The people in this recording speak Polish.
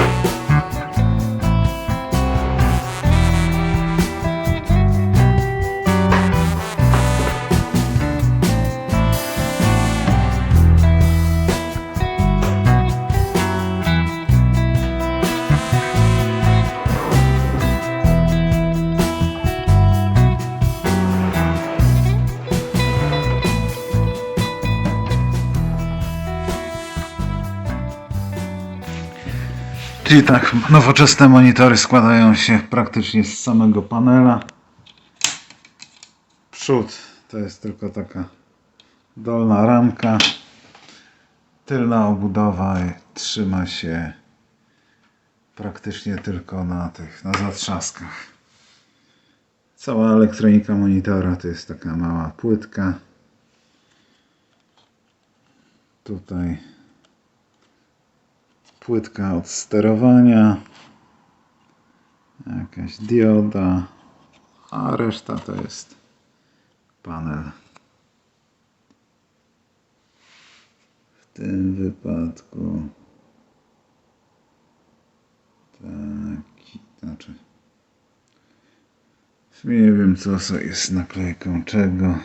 Bye. Czyli tak, nowoczesne monitory składają się praktycznie z samego panela. Przód to jest tylko taka dolna ramka. Tylna obudowa trzyma się praktycznie tylko na tych, na zatrzaskach. Cała elektronika monitora to jest taka mała płytka. Tutaj płytka od sterowania, jakaś dioda, a reszta to jest panel. W tym wypadku taki, znaczy nie wiem co jest naklejką czego.